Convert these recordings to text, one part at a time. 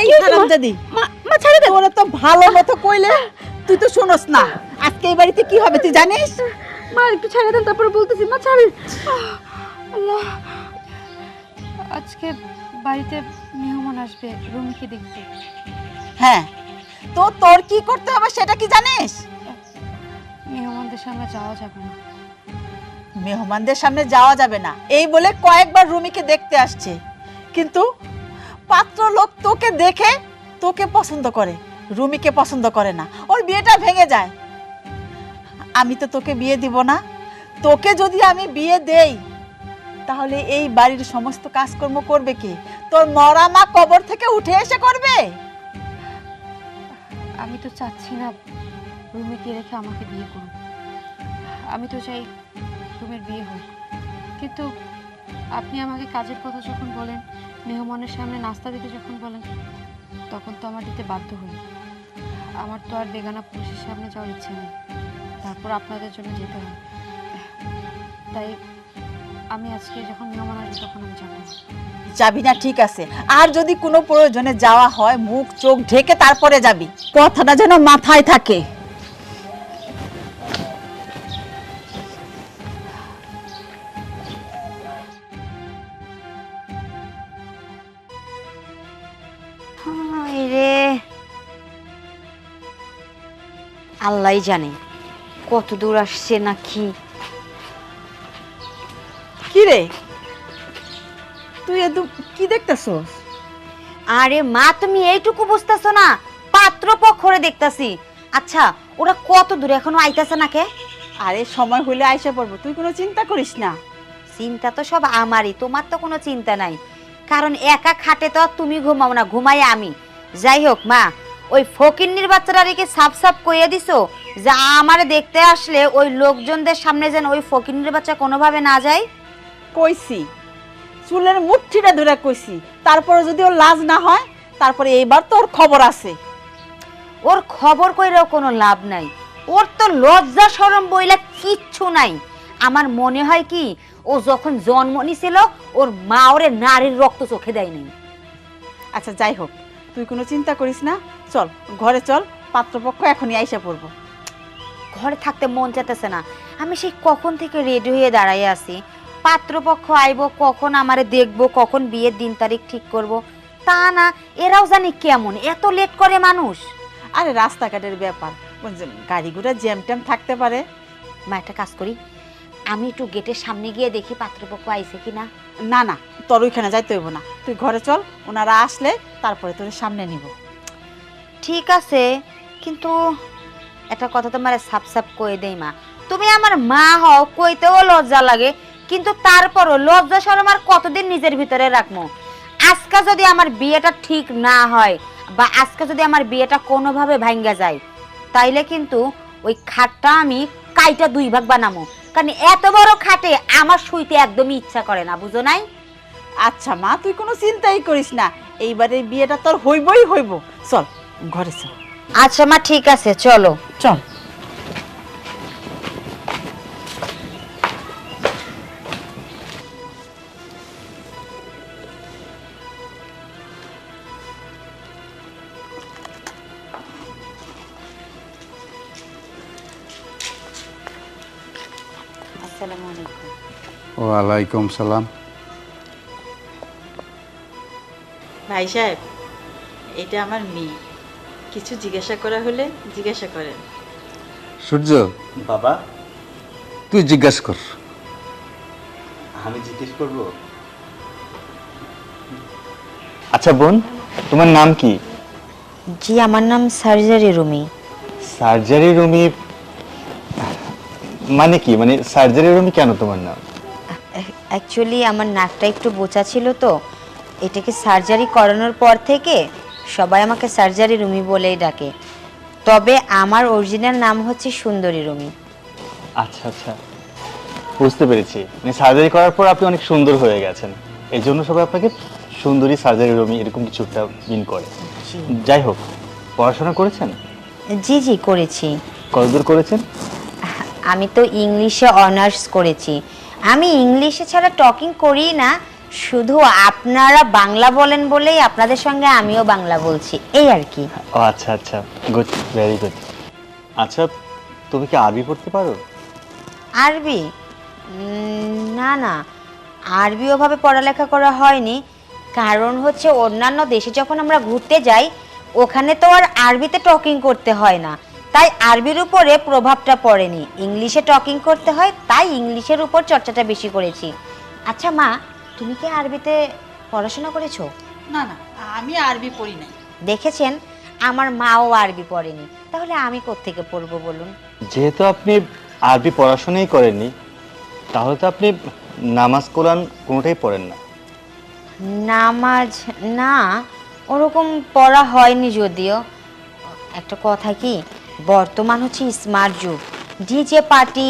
এই হয়েছে, মা? ছেড়ে দেন তো ভালো মতো কইলে তুই তো শুনস না। আজকে এই বাড়িতে কি হবে তুই জানিস? মা একটু ছেড়ে দেন তারপরে বলতেছি। মা ছাড়েন। আল্লাহ। আজকে বাড়িতে মেহমান আসবে রুমিকে দেখতে। হ্যাঁ। তো তোর কি করতে হবে সেটা কি জানিস? মেহমানদের সামনে যাওয়া যাবে না। মেহমানদের সামনে যাওয়া যাবে না। এই বলে কয়েকবার রুমিকে দেখতে আসছে। কিন্তু পাত্র লোক তোকে দেখে তোকে পছন্দ করে, রুমিকে পছন্দ করে না। ওর বিয়েটা ভেঙে যায়। আমি তো তোকে বিয়ে দিব না। তোকে যদি আমি বিয়ে দেই, তাহলে এই বাড়ির সমস্ত কাজকর্ম করবে কি? তোর মরা মা কবর থেকে উঠে এসে করবে? আমি তো চাচ্ছি না রুমিকে রেখে আমাকে বিয়ে করুন আমি তো চাই রুমের বিয়ে হোক। কিন্তু আপনি আমাকে কাজের কথা যখন বলেন মেহমানের সামনে নাস্তা দিতে যখন বলেন, তখন তো আমার দিতে বাধ্য হই। আমার তো আর বেগানা পুলিশের সামনে যাওয়ার ইচ্ছে নেই। তারপর আপনাদের জন্য যেতে হয়। তাই আমি আজকে যখন মেহমান আসবে, তখন আমি যাব। যাবি না, ঠিক আছে। আর যদি কোনো প্রয়োজনে যাওয়া হয়, মুখ, চোখ ঢেকে তারপরে যাবি। কথাটা যেন মাথায় থাকে। রে আল্লাহ জানে কত দূর আসছে না কি রে তুই কি দেখতেছস? আরে মা তুমি এইটুকু বুঝতেছো না? পাত্র পক্ষরে দেখতাছি। আচ্ছা ওরা কত দূরে এখনও আইতাছে না কে আরে সময় হলে আইসা পড়ব। তুই কোনো চিন্তা করিস না। চিন্তা তো সব আমারই তোমার তো কোনো চিন্তা নাই। কারণ একা খাটে তো তুমি ঘুমাও না ঘুমাই আমি। যাই হোক মা ওই ফকিন্নির বাচ্চারা রেখে সাফ সাফ কইয়া দিছো যে আমার দেখতে আসলে ওই লোকজনদের সামনে যেন ওই ফকিন্নির বাচ্চা কোনোভাবে না যায়? কইছি চুলের মুঠিটা ধরে কইছি তারপরে যদি ওর লাজ না হয় তারপরে এইবার তোর খবর আছে। ওর খবর কইরেও কোনো লাভ নাই। ওর তো লজ্জা সরম বইলা কিচ্ছু নাই। আমার মনে হয় কি ও যখন জন্ম নিছিল ওর মা ওরে নারীর রক্ত চোখে দেয়নি আচ্ছা যাই হোক তুই কোনো চিন্তা করিস না। চল ঘরে চল পাত্রপক্ষ এখনই আইসা পড়ব। ঘরে থাকতে মন চাইতেছে না। আমি সেই কখন থেকে রেডি হয়ে দাঁড়াই আছি। পাত্রপক্ষ আইবো কখন আমারে দেখব কখন বিয়ের দিন তারিখ ঠিক করব। তা না এরাও জানি কেমন এত লেট করে মানুষ। আরে রাস্তাঘাটের ব্যাপার। গাড়ি ঘোড়া জ্যাম ট্যাম থাকতে পারে। মা একটা কাজ করি। আমি একটু গেটের সামনে গিয়ে দেখি পাত্রপক্ষ আইছে কিনা। না না তোর ওইখানে যাইতে হইব না। তুই ঘরে চল ওনারা আসলে তারপরে তোর সামনে নিব। ঠিক আছে কিন্তু একটা কথা তোমার সাপ সাপ কয়ে দেই মা। তুমি আমার মা হও কইতেও লজ্জা লাগে কিন্তু তারপরও লজ্জা শরম আর কতদিন নিজের ভিতরে রাখব আজকে যদি আমার বিয়েটা ঠিক না হয় বা আজকে যদি আমার বিয়েটা কোনোভাবে ভাঙ্গা যায় তাইলে কিন্তু ওই খাটটা আমি কাইটা দুই ভাগ বানামো। কারণ এত বড় খাটে আমার শুইতে একদমই ইচ্ছা করে না বুঝো নাই? আচ্ছা মা তুই কোনো চিন্তাই করিস না। এইবারে বিয়েটা তোর হইবই হইব। চল ঘরে চল। আচ্ছা মা ঠিক আছে চলো। চল। ওয়ালাইকুম সালাম। ভাই সাহেব এটা আমার মেয়ে। কিছু জিজ্ঞাসা করা হলে জিজ্ঞাসা করেন। সূর্য? বাবা? তুই জিজ্ঞাসা কর। আমি জিজ্ঞেস করব? আচ্ছা বোন তোমার নাম কি? জি আমার নাম সার্জারি রুমি। সার্জারি রুমি মানে কি? মানে সার্জারি রুমি কেন তোমার নাম? অ্যাকচুয়ালি আমার নাকটা একটু বোচা ছিল তো। এটাকে সার্জারি করানোর পর থেকে সবাই আমাকে সার্জারি রুমি বলেই ডাকে। তবে আমার অরিজিনাল নাম হচ্ছে সুন্দরী রুমি। আচ্ছা আচ্ছা। বুঝতে পেরেছি। মানে সার্জারি করার পর আপনি অনেক সুন্দর হয়ে গেছেন। এই জন্য সবাই আপনাকে সুন্দরী সার্জারি রুমি এরকম কিছু একটা মিন করে। যাই হোক পড়াশোনা করেছেন? জি জি করেছি। কতদূর করেছেন? আমি তো ইংলিশে অনার্স করেছি। আমি ইংলিশে ছাড়া টকিং করি না শুধু আপনারা বাংলা বলেন বলেই আপনাদের সঙ্গে আমিও বাংলা বলছি এই আর কি। ও আচ্ছা আচ্ছা গুড ভেরি গুড আচ্ছা তুমি কি আরবি পড়তে পারো? আরবি? উম, না না আরবি ওভাবে পড়ালেখা করা হয়নি কারণ হচ্ছে অন্যান্য দেশে যখন আমরা ঘুরতে যাই ওখানে তো আর আরবিতে টকিং করতে হয় না। তাই আরবির উপরে প্রভাবটা পড়েনি। ইংলিশে টকিং করতে হয় তাই ইংলিশের উপর চর্চাটা বেশি করেছি। আচ্ছা মা তুমি কি আরবিতে পড়াশোনা করেছ? না না আমি আরবি পড়ি নাই। দেখেছেন আমার মাও আরবি পড়েনি। তাহলে আমি কোত্থেকে পড়ব বলুন? যেহেতু আপনি আরবি পড়াশোনাই করেননি তাহলে তো আপনি নামাজ কোরআন কোনোটাই পড়েন না। নামাজ? না ওরকম পড়া হয়নি যদিও। একটা কথা কি বর্তমান হচ্ছে স্মার্ট যুগ। ডিজে পার্টি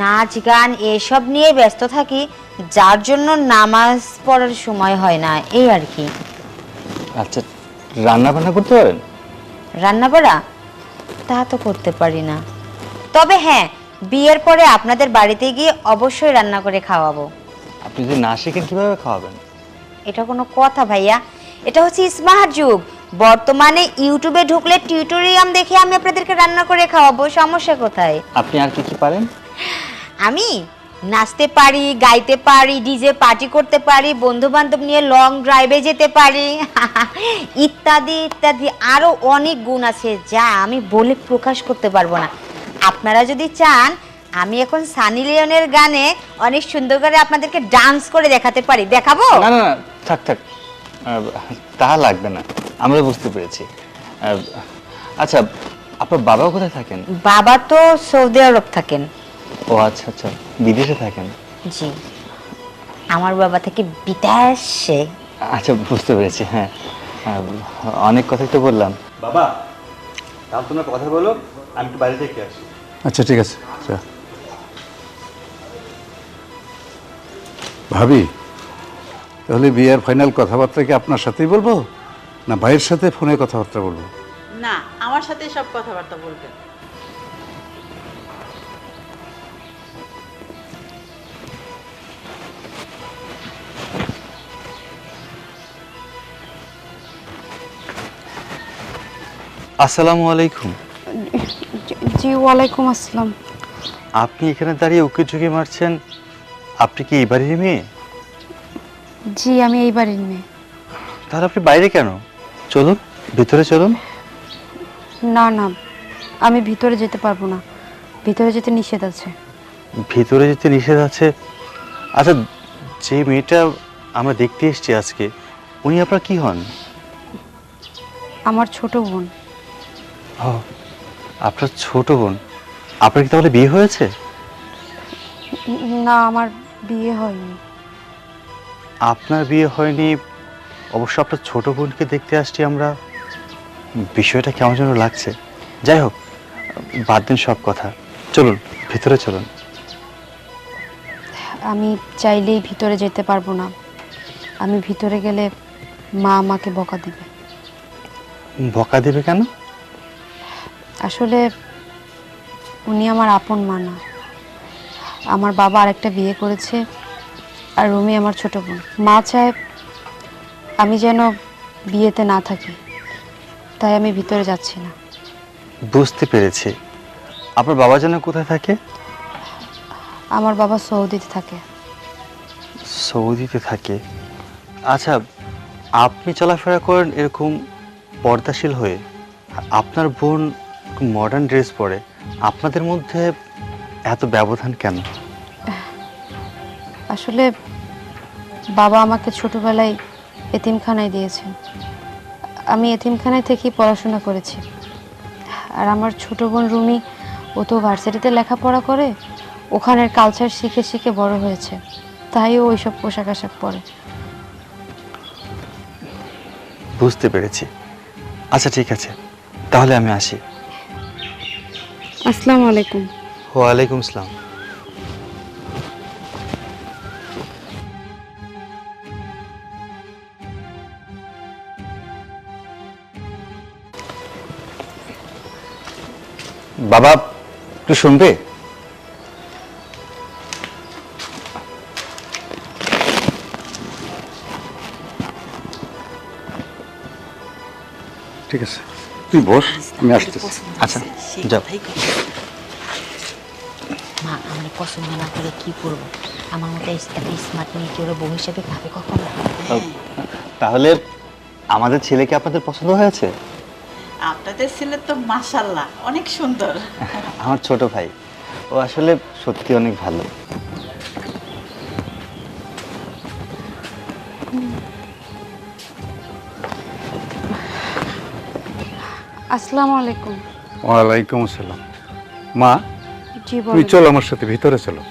নাচ গান এসব নিয়ে ব্যস্ত থাকি যার জন্য নামাজ পড়ার সময় হয় না এই আর কি। আচ্ছা রান্না বান্না করতে পারেন? রান্না বাড়া তা তো করতে পারি না। তবে হ্যাঁ বিয়ের পরে আপনাদের বাড়িতে গিয়ে অবশ্যই রান্না করে খাওয়াবো। আপনি যদি না শিখেন কীভাবে খাওয়াবেন? এটা কোনো কথা ভাইয়া। এটা হচ্ছে স্মার্ট যুগ। বর্তমানে ইউটিউবে ঢুকলে টিউটোরিয়াম দেখে আমি আপনাদেরকে রান্না করে খাওয়াবো সমস্যা কোথায়? আপনি আর কি কি পারেন? আমি নাচতে পারি গাইতে পারি ডিজে পার্টি করতে পারি বন্ধু বান্ধব নিয়ে লং ড্রাইভে যেতে পারি ইত্যাদি ইত্যাদি। আরও অনেক গুণ আছে যা আমি বলে প্রকাশ করতে পারব না। আপনারা যদি চান আমি এখন সানি লিওনের গানে অনেক সুন্দর করে আপনাদেরকে ডান্স করে দেখাতে পারি। দেখাবো? না না না থাক থাক। তা লাগবে না। আমরা বুঝতে পেরেছি। আচ্ছা আপনার বাবা কোথায় থাকেন? বাবা তো সৌদি আরব থাকেন। ও আচ্ছা আচ্ছা। বিদেশে থাকেন? জি। আমার বাবা থেকে বিদেশে। আচ্ছা বুঝতে পেরেছি হ্যাঁ। অনেক কথাই তো বললাম। বাবা তাহলে তোমরা কথা বলো আমি একটু বাড়ি থেকে আসি। আচ্ছা ঠিক আছে যা ভাবি তাহলে বিয়ের ফাইনাল কথাবার্তা কি আপনার সাথেই বলব? না ভাইয়ের সাথে ফোনে কথাবার্তা বলব? না আমার সাথে সব কথাবার্তা বলবেন। আসসালামু আলাইকুম। জি ওয়ালাইকুম আসসালাম। আপনি এখানে দাঁড়িয়ে উকি ঝুঁকি মারছেন। আপনি কি এই বাড়ির মেয়ে? জি আমি এই বাড়ির মেয়ে। তাহলে আপনি বাইরে কেন? চলুন ভিতরে চলুন। না না আমি ভিতরে যেতে পারব না। ভিতরে যেতে নিষেধ আছে। ভিতরে যেতে নিষেধ আছে? আচ্ছা যে মেয়েটা আমরা দেখতে এসেছি আজকে উনি আপনার কি হন? আমার ছোট বোন। ও আপনার ছোট বোন। আপনার কি তাহলে বিয়ে হয়েছে? না আমার বিয়ে হয়নি। আপনার বিয়ে হয়নি অবশ্য আপনার ছোট বোনকে দেখতে আসছি আমরা। বিষয়টা কেমন যেন লাগছে। যাই হোক বাদ দিন সব কথা। চলুন ভিতরে চলুন। আমি চাইলেই ভিতরে যেতে পারব না। আমি ভিতরে গেলে মা আমাকে বকা দিবে। বকা দেবে কেন? আসলে উনি আমার আপন মা না। আমার বাবা আরেকটা বিয়ে করেছে। আর রুমি আমার ছোট বোন। মা চায় আমি যেন বিয়েতে না থাকি। তাই আমি ভিতরে যাচ্ছি না। বুঝতে পেরেছি। আপনার বাবা যেন কোথায় থাকে? আমার বাবা সৌদিতে থাকে। সৌদিতে থাকে? আচ্ছা আপনি চলাফেরা করেন এরকম পর্দাশীল হয়ে। আপনার বোন মডার্ন ড্রেস পরে। আপনাদের মধ্যে এত ব্যবধান কেন? আসলে বাবা আমাকে ছোটবেলায় এতিমখানায় দিয়েছেন। আমি এতিমখানায় থেকেই পড়াশোনা করেছি। আর আমার ছোট বোন রুমি ও তো ভার্সিটিতে লেখাপড়া করে ওখানের কালচার শিখে শিখে বড় হয়েছে। তাই ও ওইসব পোশাক আশাক পরে। বুঝতে পেরেছি। আচ্ছা ঠিক আছে। তাহলে আমি আসি। আসসালামু আলাইকুম। ওয়ালাইকুম আসসালাম। বাবা একটু শুনবে? ঠিক আছে। তুই বস আমি আসতে আচ্ছা যাও। মা আমার পছন্দ না করে কি করব? আমার মতো স্মার্ট মেয়ে কি বউ হিসেবে ভাবে কখনো তাহলে আমাদের ছেলেকে আপনাদের পছন্দ হয়েছে? আপনাদের ছেলে তো মাসাল্লাহ অনেক সুন্দর। আমার ছোট ভাই ও আসলে সত্যি অনেক ভালো। আসসালামু আলাইকুম ওয়ালাইকুম আসসালাম। মা জি তুমি বলেন চলো আমার সাথে ভিতরে চলো।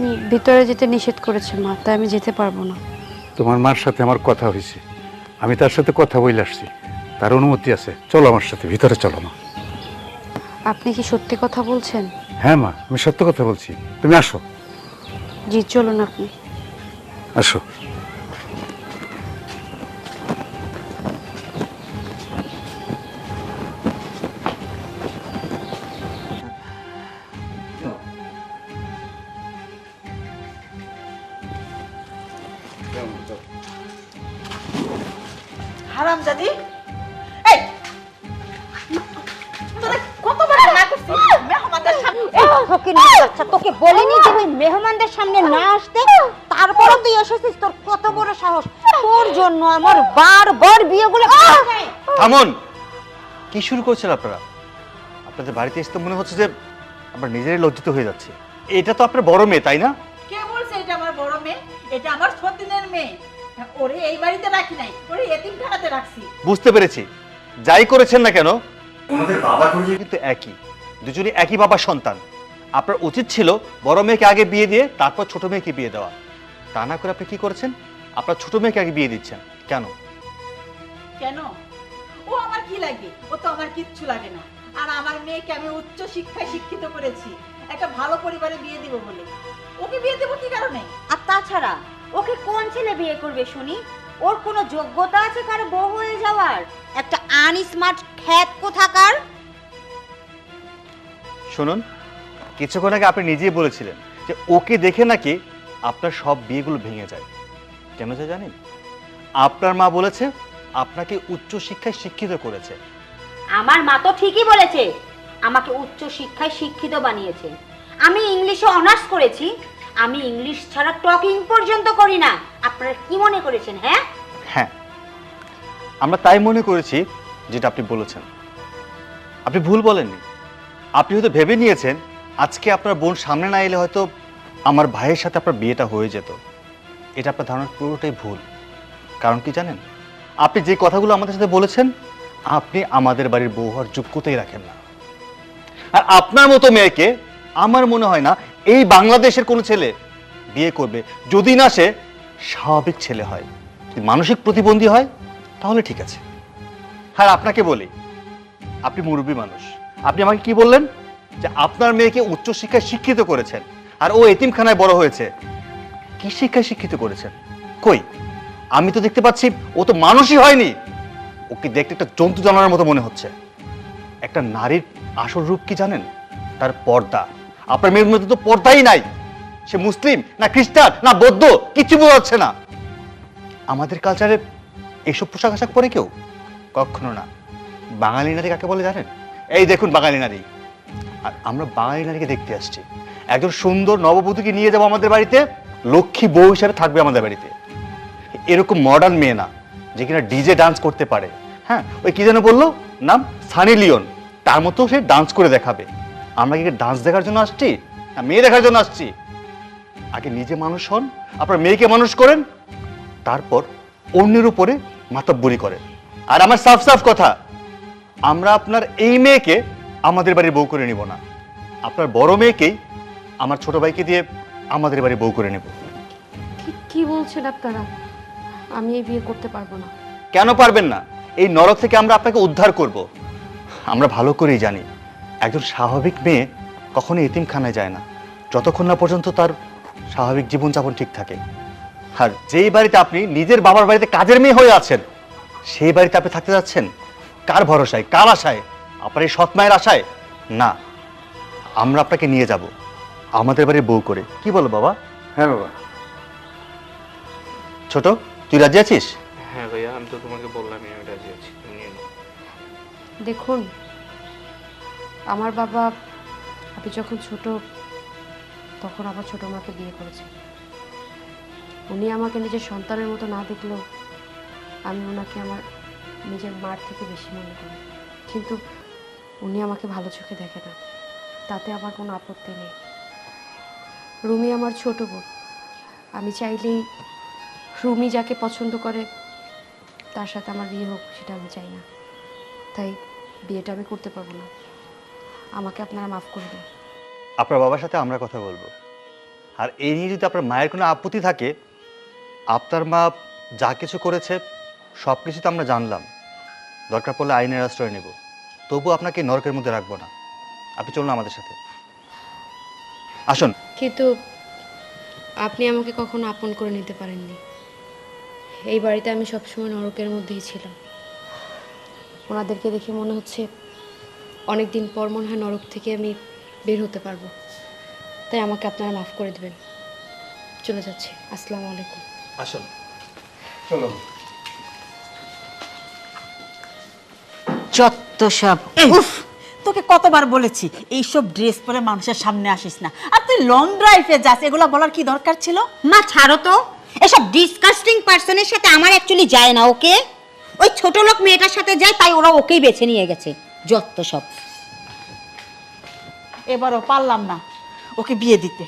উম, ভিতরে যেতে নিষেধ করেছে মা তাই আমি যেতে পারব না। তোমার মার সাথে আমার কথা হয়েছে। আমি তার সাথে কথা বলে আসছি। তার অনুমতি আছে। চলো আমার সাথে ভিতরে চলো মা। আপনি কি সত্যি কথা বলছেন? হ্যাঁ মা আমি সত্য কথা বলছি। তুমি আসো। জি চলুন আপনি। আসো। এসেছিস তোর কত বড় সাহস? তোর জন্য আমার বারবার বিয়েগুলো থামুন। কি শুরু করছেন আপনারা? আপনাদের বাড়িতে এসে তো মনে হচ্ছে যে আমরা নিজেরাই লজ্জিত হয়ে যাচ্ছি। এটা তো আপনার বড় মেয়ে তাই না? কে বলছে এটা আমার বড় মেয়ে? এটা আমার সতীনের মেয়ে। ওরে এই বাড়িতে রাখি নাই ওরে এতিমখানাতে রাখছি। বুঝতে পেরেছি। যাই করেছেন না কেন আমাদের বাবা কিন্তু একই দুজনই একই বাবার সন্তান। আপনার উচিত ছিল বড় মেয়েকে আগে বিয়ে দিয়ে তারপর ছোট মেয়েকে বিয়ে দেওয়া। তা না করে আপনি কি করেছেন? আপনার ছোট মেয়েকে আগে বিয়ে দিচ্ছেন। কেন? কেন? ও আমার কি লাগে? ও তো আমার কিচ্ছু লাগে না। আর আমার মেয়েকে আমি উচ্চ শিক্ষায় শিক্ষিত করেছি। একটা ভালো পরিবারে বিয়ে দিব বলে। ওকে বিয়ে দেবো কি কারণে? আর তাছাড়া ওকে কোন ছেলে বিয়ে করবে শুনি? ওর কোনো যোগ্যতা আছে কারও বউ হয়ে যাওয়ার? একটা আনস্মার্ট খ্যাত কোথাকার? শুনুন কিছুক্ষণ আগে আপনি নিজেই বলেছিলেন যে ওকে দেখে নাকি আপনার সব বিয়েগুলো ভেঙে যায়। কেন যায় জানেন? আপনার মা বলেছে আপনাকে উচ্চ শিক্ষায় শিক্ষিত করেছে। আমার মা তো ঠিকই বলেছে আমাকে উচ্চ শিক্ষায় শিক্ষিত বানিয়েছে। আমি ইংলিশে অনার্স করেছি আমি ইংলিশ ছাড়া টকিং পর্যন্ত করি না। আপনারা কি মনে করেছেন হ্যাঁ? হ্যাঁ আমরা তাই মনে করেছি যেটা আপনি বলেছেন। আপনি ভুল বলেননি। আপনি হয়তো ভেবে নিয়েছেন আজকে আপনার বোন সামনে না এলে হয়তো আমার ভাইয়ের সাথে আপনার বিয়েটা হয়ে যেত। এটা আপনার ধারণা পুরোটাই ভুল। কারণ কি জানেন? আপনি যে কথাগুলো আমাদের সাথে বলেছেন, আপনি আমাদের বাড়ির বউ হওয়ার যোগ্যতাই রাখেন না। আর আপনার মতো মেয়েকে আমার মনে হয় না এই বাংলাদেশের কোনো ছেলে বিয়ে করবে। যদি না সে স্বাভাবিক ছেলে হয়। যদি মানসিক প্রতিবন্ধী হয়, তাহলে ঠিক আছে। আর আপনাকে বলি, আপনি মুরব্বী মানুষ। আপনি আমাকে কি বললেন? যে আপনার মেয়েকে উচ্চশিক্ষায় শিক্ষিত করেছেন। আর ও এতিমখানায় বড় হয়েছে। কি শিক্ষায় শিক্ষিত করেছেন? কই? আমি তো দেখতে পাচ্ছি ও তো মানুষই হয়নি। ওকে দেখতে একটা জন্তু জানানোর মতো মনে হচ্ছে। একটা নারীর আসল রূপ কি জানেন? তার পর্দা। আপনার মেয়ের মধ্যে তো পর্দাই নাই। সে মুসলিম, না খ্রিস্টান, না বৌদ্ধ কিছু বোঝা যাচ্ছে না। আমাদের কালচারে এইসব পোশাক আশাক পরে কেউ? কখনো না। বাঙালি নারী কাকে বলে জানেন? এই দেখুন বাঙালি নারী। আর আমরা বাঙালি নারীকে দেখতে আসছি। একজন সুন্দর নববধূকে নিয়ে যাব আমাদের বাড়িতে, লক্ষ্মী বউ হিসাবে থাকবে আমাদের বাড়িতে। এরকম মডার্ন মেয়ে না, যে কিনা ডিজে ডান্স করতে পারে। হ্যাঁ ওই কি যেন বলল? নাম সানি লিওন। তার মতো সে ডান্স করে দেখাবে। আমরা কি ডান্স দেখার জন্য আসছি? না, মেয়ে দেখার জন্য আসছি। আগে নিজে মানুষ হন, আপনার মেয়েকে মানুষ করেন, তারপর অন্যের উপরে মাতব্বরি করেন। আর আমার সাফ সাফ কথা, আমরা আপনার এই মেয়েকে আমাদের বাড়ির বউ করে নিব না। আপনার বড় মেয়েকেই আমার ছোট ভাইকে দিয়ে আমাদের বাড়ি বউ করে নেব। কি বলছেন আপনারা? আমি এই বিয়ে করতে পারব না। কেন পারবেন না? এই নরক থেকে আমরা আপনাকে উদ্ধার করব। আমরা ভালো করেই জানি একজন স্বাভাবিক মেয়ে কখনো এতিমখানায় যায় না। যতক্ষণ না পর্যন্ত তার স্বাভাবিক জীবনযাপন ঠিক থাকে। আর যেই বাড়িতে আপনি নিজের বাবার বাড়িতে কাজের মেয়ে হয়ে আছেন সেই বাড়িতে আপনি থাকতে যাচ্ছেন কার ভরসায় কার আশায়? আপনার এই সৎ মায়ের আশায়? না আমরা আপনাকে নিয়ে যাব। আমাদের বাড়ির বউ করে। কি বলো বাবা? হ্যাঁ বাবা। ছোট তুই রাজি আছিস? হ্যাঁ ভাইয়া আমি তো তোমাকে বললামই আমি রাজি আছি দেখুন আমার বাবা আমি যখন ছোট তখন আমার ছোট মাকে বিয়ে করেছে উনি আমাকে নিজের সন্তানের মতো না দেখলেও আমি ওনাকে আমার নিজের মার থেকে বেশি মনে করি। কিন্তু উনি আমাকে ভালো চোখে দেখে না। তাতে আমার কোনো আপত্তি নেই। রুমি আমার ছোট বোন। আমি চাইলেই রুমি যাকে পছন্দ করে, তার সাথে আমার বিয়ে হোক, সেটা আমি চাই না। তাই বিয়েটা আমি করতে পারব না। আমাকে আপনারা মাফ করে দিন। আপনার বাবার সাথে আমরা কথা বলব। আর এই নিয়ে যদি আপনার মায়ের কোনো আপত্তি থাকে, আপনার মা যা কিছু করেছে সব কিছু তো আমরা জানলাম। দরকার পড়লে আইনের আশ্রয় নেব। তবু আপনাকে নরকের মধ্যে রাখব না। আপনি চলুন আমাদের সাথে। আসুন। কিন্তু আপনি আমাকে কখনো আপন করে নিতে পারেননি। এই বাড়িতে আমি সবসময় নরকের মধ্যেই ছিলাম। ওনাদেরকে দেখে মনে হচ্ছে অনেক দিন পর মনে হয় নরক থেকে আমি বের হতে পারব। তাই আমাকে আপনারা মাফ করে দেবেন। চলে যাচ্ছি। আসসালামু আলাইকুম। আসুন। চলো যত সব। উফ! তোকে কতবার বলেছি এইসব ড্রেস পরে মানুষের সামনে আসিস না। আর তুই লং ড্রাইভে যাস এগুলো বলার কি দরকার ছিল? মা ছাড়ো তো। এসব ডিসকাস্টিং পার্সনের সাথে আমার অ্যাকচুয়ালি যায় না ওকে? ওই ছোট লোক মেয়েটার সাথে যায় তাই ওরা ওকেই বেছে নিয়ে গেছে যত সব। এবারও পারলাম না ওকে বিয়ে দিতে।